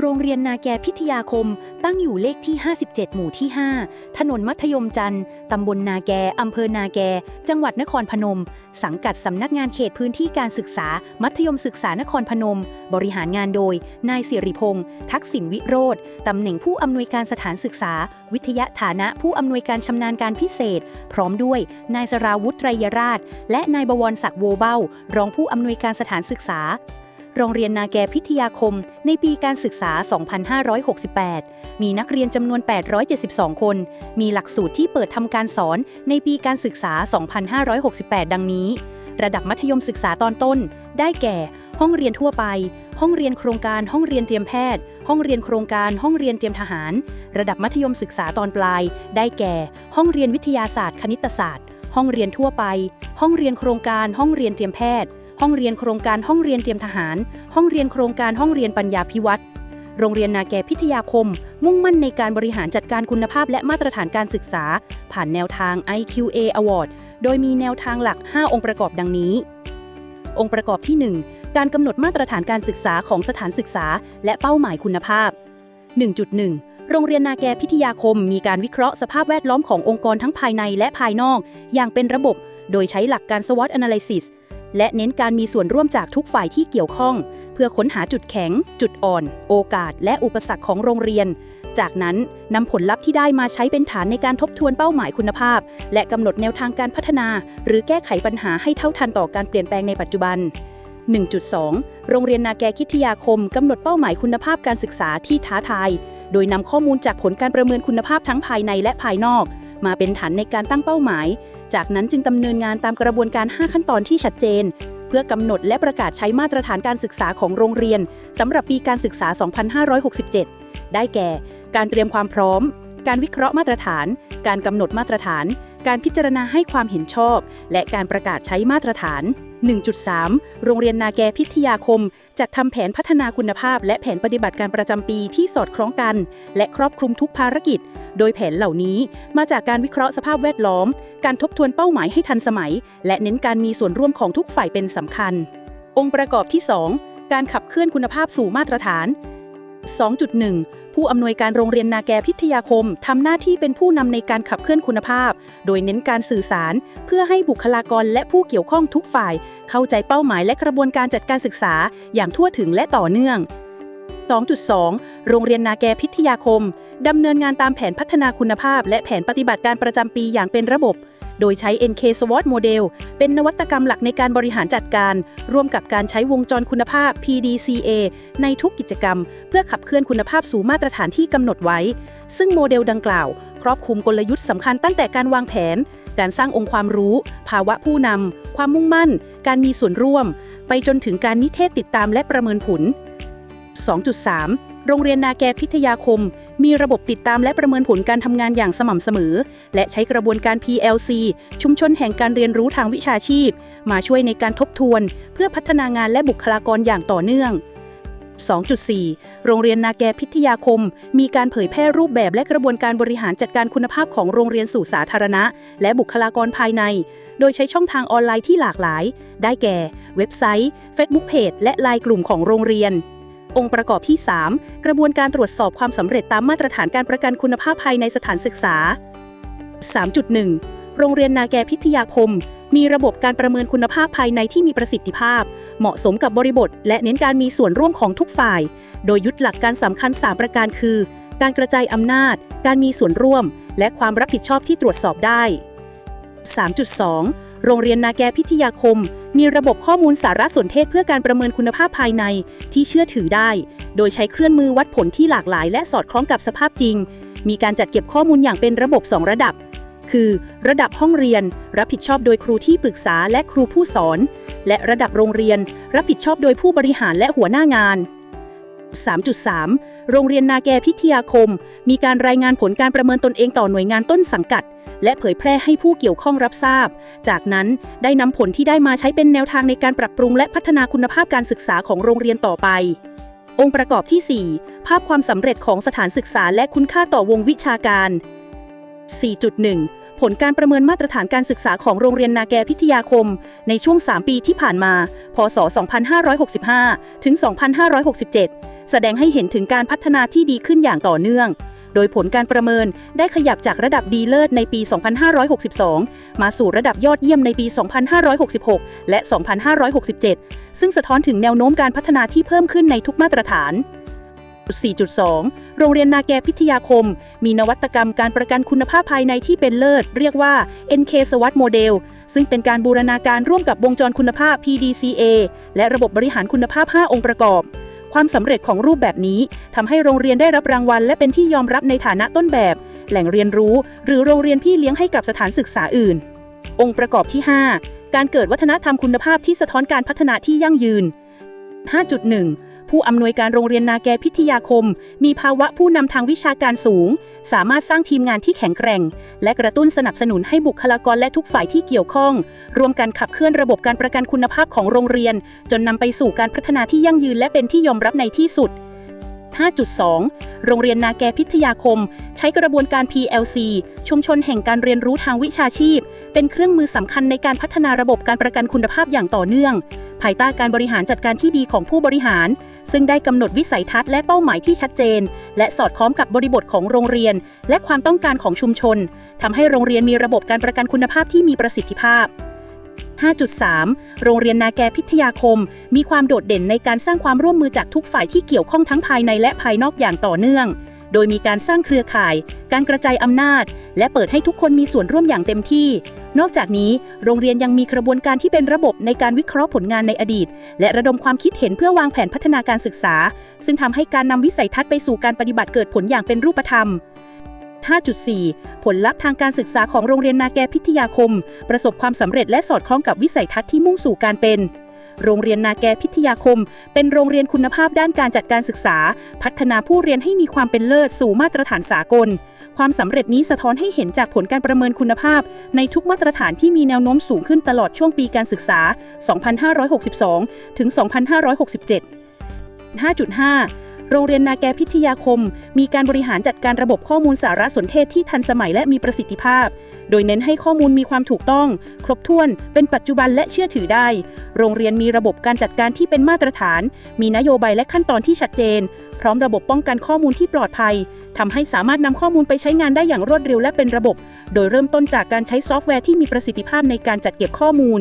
โรงเรียนนาแกพิทยาคม ตั้งอยู่เลขที่ 57 หมู่ที่ 5 ถนนมัธยมจันทร์ ตำบลนาแก อำเภอนาแก จังหวัดนครพนม สังกัดสำนักงานเขตพื้นที่การศึกษา มัธยมศึกษานครพนม บริหารงานโดย นายสิริพงษ์ ทักษิณวิโรธตำแหน่งผู้อำนวยการสถานศึกษา วิทยาฐานะผู้อำนวยการชำนาญการพิเศษ พร้อมด้วย นายสราวุธไตรยราช และนายบวรศักดิ์โวเบ้ารองผู้อำนวยการสถานศึกษา โรงเรียนนาแกพิทยาคม ในปีการศึกษา 2568 มีนักเรียนจำนวน 872 คน มีหลักสูตรที่เปิดทำการสอนในปีการศึกษา 2568 ดังนี้ ระดับมัธยมศึกษาตอนต้น ได้แก่ ห้องเรียนทั่วไป ห้องเรียนโครงการ ห้องเรียนเตรียมแพทย์ห้องเรียนโครงการห้องเรียนเตรียมทหาร ระดับมัธยมศึกษาตอนปลาย ได้แก่ ห้องเรียนวิทยาศาสตร์ คณิตศาสตร์ ห้องเรียนทั่วไป ห้องเรียนโครงการห้องเรียนเตรียมแพทย์ ห้องเรียนโครงการห้องเรียนเตรียมทหาร ห้องเรียนโครงการห้องเรียนปัญญาพิวัตรโรงเรียนนาแกพิทยาคม มุ่งมั่นในการบริหารจัดการคุณภาพและมาตรฐานการศึกษา ผ่านแนวทาง IQA Award โดยมีแนวทางหลัก 5 องค์ประกอบดังนี้ องค์ประกอบที่ 1 การกำหนดมาตรฐานการศึกษาของสถานศึกษา และเป้าหมายคุณภาพ 1.1 โรงเรียนนาแกพิทยาคม มีการวิเคราะห์สภาพแวดล้อมขององค์กรทั้งภายในและภายนอก อย่างเป็นระบบ โดยใช้หลักการ SWOT Analysis และเน้นการมีส่วนร่วมจากทุกฝ่ายที่เกี่ยวข้อง เพื่อค้นหาจุดแข็ง จุดอ่อน โอกาส และอุปสรรคของโรงเรียน จากนั้นนำผลลัพธ์ที่ได้มาใช้เป็นฐานในการทบทวนเป้าหมายคุณภาพ และกำหนดแนวทางการพัฒนา หรือแก้ไขปัญหาให้เท่าทันต่อการเปลี่ยนแปลงในปัจจุบัน 1.2 โรงเรียนนาแกคิทยาคมกำหนดเป้าหมายคุณภาพการศึกษาที่ท้าทาย โดยนำข้อมูลจากผลการประเมินคุณภาพทั้งภายในและภายนอก มาเป็นฐานในการตั้งเป้าหมาย จากนั้นจึงดำเนินงานตามกระบวนการ 5 ขั้นตอนที่ชัดเจน เพื่อกำหนดและประกาศใช้มาตรฐานการศึกษาของโรงเรียนสำหรับปีการศึกษา 2567 ได้แก่ การเตรียมความพร้อม การวิเคราะห์มาตรฐาน การกำหนดมาตรฐาน การพิจารณาให้ความเห็นชอบ และการประกาศใช้มาตรฐาน 1.3 โรงเรียนนาแกพิทยาคม จัดทำแผนพัฒนาคุณภาพ และแผนปฏิบัติการประจำปีที่สอดคล้องกัน และครอบคลุมทุกภารกิจ โดยแผนเหล่านี้มาจากการวิเคราะห์สภาพแวดล้อม การทบทวนเป้าหมายให้ทันสมัย และเน้นการมีส่วนร่วมของทุกฝ่ายเป็นสำคัญ องค์ประกอบที่ 2 การขับเคลื่อนคุณภาพสู่มาตรฐาน 2.1 ผู้อำนวยการโรงเรียนนาแกพิทยาคมทำหน้าที่เป็นผู้นำในการขับเคลื่อนคุณภาพ โดยเน้นการสื่อสาร เพื่อให้บุคลากรและผู้เกี่ยวข้องทุกฝ่าย เข้าใจเป้าหมายและกระบวนการจัดการศึกษา อย่างทั่วถึงและต่อเนื่อง 2.2 โรงเรียนนาแกพิทยาคมดำเนินงานตามแผนพัฒนาคุณภาพ และแผนปฏิบัติการประจำปีอย่างเป็นระบบ โดยใช้ NK SWOT Model เป็นนวัตกรรมหลักในการบริหารจัดการ ร่วมกับการใช้วงจรคุณภาพ PDCA ในทุกกิจกรรม เพื่อขับเคลื่อนคุณภาพสู่มาตรฐานที่กำหนดไว้ ซึ่งโมเดลดังกล่าว ครอบคลุมกลยุทธ์สำคัญตั้งแต่การวางแผน การสร้างองค์ความรู้ ภาวะผู้นำความมุ่งมั่น การมีส่วนร่วม ไปจนถึงการนิเทศติดตามและประเมินผล 2.3 โรงเรียนนาแกพิทยาคม มีระบบติดตามและประเมินผลการทำงานอย่างสม่ำเสมอ และใช้กระบวนการ PLC ชุมชนแห่งการเรียนรู้ทางวิชาชีพ มาช่วยในการทบทวน เพื่อพัฒนางานและบุคลากรอย่างต่อเนื่อง 2.4 โรงเรียนนาแกพิทยาคม มีการเผยแพร่รูปแบบและกระบวนการบริหารจัดการคุณภาพของโรงเรียนสู่สาธารณะ และบุคลากรภายใน โดยใช้ช่องทางออนไลน์ที่หลากหลาย ได้แก่ เว็บไซต์ Facebook Page และไลน์กลุ่มของโรงเรียน องค์ประกอบที่ 3 กระบวนการตรวจสอบความสำเร็จตามมาตรฐานการประกันคุณภาพภายในสถานศึกษา 3.1 โรงเรียนนาแกพิทยาคม มีระบบการประเมินคุณภาพภายในที่มีประสิทธิภาพ เหมาะสมกับบริบท และเน้นการมีส่วนร่วมของทุกฝ่าย โดยยึดหลักการสำคัญ 3 ประการคือ การกระจายอำนาจ การมีส่วนร่วม และความรับผิดชอบที่ตรวจสอบได้ 3.2 โรงเรียนนาแกพิทยาคม มีระบบข้อมูลสารสนเทศเพื่อการประเมินคุณภาพภายในที่เชื่อถือได้ โดยใช้เครื่องมือวัดผลที่หลากหลาย และสอดคล้องกับสภาพจริง มีการจัดเก็บข้อมูลอย่างเป็นระบบ 2 ระดับ คือ ระดับห้องเรียน รับผิดชอบโดยครูที่ปรึกษาและครูผู้สอน และระดับโรงเรียน รับผิดชอบโดยผู้บริหารและหัวหน้างาน 3.3 โรงเรียนนาแกพิทยาคม มีการรายงานผลการประเมินตนเองต่อหน่วยงานต้นสังกัด และเผยแพร่ให้ผู้เกี่ยวข้องรับทราบ จากนั้นได้นำผลที่ได้มาใช้เป็นแนวทางในการปรับปรุงและพัฒนาคุณภาพการศึกษาของโรงเรียนต่อไป องค์ประกอบที่ 4 ภาพความสำเร็จของสถานศึกษาและคุณค่าต่อวงวิชาการ 4.1 ผลการประเมินมาตรฐานการศึกษาของโรงเรียนนาแกพิทยาคม ในช่วง 3 ปีที่ผ่านมา พศ 2565 ถึง 2567 แสดงให้เห็นถึงการพัฒนาที่ดีขึ้นอย่างต่อเนื่อง โดยผลการประเมินได้ขยับจากระดับดีเลิศในปี 2562 มาสู่ระดับยอดเยี่ยมในปี 2566 และ 2567 ซึ่งสะท้อนถึงแนวโน้มการพัฒนาที่เพิ่มขึ้นในทุกมาตรฐาน 4.2 โรงเรียนนาแกพิทยาคม มีนวัตกรรมการประกันคุณภาพภายในที่เป็นเลิศ เรียกว่า NK SWOT Model ซึ่งเป็นการบูรณาการร่วมกับวงจรคุณภาพ PDCA และระบบบริหารคุณภาพ 5 องค์ประกอบ ความสำเร็จของรูปแบบนี้ทำให้โรงเรียนได้รับรางวัล และเป็นที่ยอมรับในฐานะต้นแบบ แหล่งเรียนรู้ หรือโรงเรียนพี่เลี้ยงให้กับสถานศึกษาอื่น องค์ประกอบที่ 5 การเกิดวัฒนธรรมคุณภาพที่สะท้อนการพัฒนาที่ยั่งยืน 5.1 ผู้อำนวยการโรงเรียนนาแกพิทยาคม มีภาวะผู้นำทางวิชาการสูง สามารถสร้างทีมงานที่แข็งแกร่ง และกระตุ้นสนับสนุนให้บุคลากรและทุกฝ่ายที่เกี่ยวข้องร่วมกันขับเคลื่อนระบบการประกันคุณภาพของโรงเรียน จนนำไปสู่การพัฒนาที่ยั่งยืนและเป็นที่ยอมรับในที่สุด5.2 โรงเรียนนาแกพิทยาคม ใช้กระบวนการ PLC ชุมชนแห่งการเรียนรู้ทางวิชาชีพ เป็นเครื่องมือสำคัญในการพัฒนาระบบการประกันคุณภาพอย่างต่อเนื่อง ภายใต้การบริหารจัดการที่ดีของผู้บริหาร ซึ่งได้กำหนดวิสัยทัศน์และเป้าหมายที่ชัดเจน และสอดคล้องกับบริบทของโรงเรียน และความต้องการของชุมชนทำให้โรงเรียนมีระบบการประกันคุณภาพที่มีประสิทธิภาพ 5.3 โรงเรียนนาแกพิทยาคม มีความโดดเด่นในการสร้างความร่วมมือจากทุกฝ่ายที่เกี่ยวข้องทั้งภายในและภายนอกอย่างต่อเนื่อง โดยมีการสร้างเครือข่าย การกระจายอำนาจ และเปิดให้ทุกคนมีส่วนร่วมอย่างเต็มที่ นอกจากนี้ โรงเรียนยังมีกระบวนการที่เป็นระบบในการวิเคราะห์ผลงานในอดีต และระดมความคิดเห็นเพื่อวางแผนพัฒนาการศึกษา ซึ่งทำให้การนำวิสัยทัศน์ไปสู่การปฏิบัติเกิดผลอย่างเป็นรูปธรรม 5.4 ผลลัพธ์ทางการศึกษาของโรงเรียนนาแกพิทยาคม ประสบความสำเร็จและสอดคล้องกับวิสัยทัศน์ที่มุ่งสู่การเป็น โรงเรียนนาแกพิทยาคม เป็นโรงเรียนคุณภาพด้านการจัดการศึกษา พัฒนาผู้เรียนให้มีความเป็นเลิศสู่มาตรฐานสากล ความสำเร็จนี้สะท้อนให้เห็นจากผลการประเมินคุณภาพ ในทุกมาตรฐานที่มีแนวโน้มสูงขึ้นตลอดช่วงปีการศึกษา 2562 ถึง 2567 5.5 โรงเรียนนาแกพิทยาคม มีการบริหารจัดการระบบข้อมูลสารสนเทศที่ทันสมัยและมีประสิทธิภาพ โดยเน้นให้ข้อมูลมีความถูกต้อง ครบถ้วน เป็นปัจจุบันและเชื่อถือได้ โรงเรียนมีระบบการจัดการที่เป็นมาตรฐาน มีนโยบายและขั้นตอนที่ชัดเจน พร้อมระบบป้องกันข้อมูลที่ปลอดภัยทำให้สามารถนำข้อมูลไปใช้งานได้อย่างรวดเร็วและเป็นระบบ โดยเริ่มต้นจากการใช้ซอฟต์แวร์ที่มีประสิทธิภาพในการจัดเก็บข้อมูล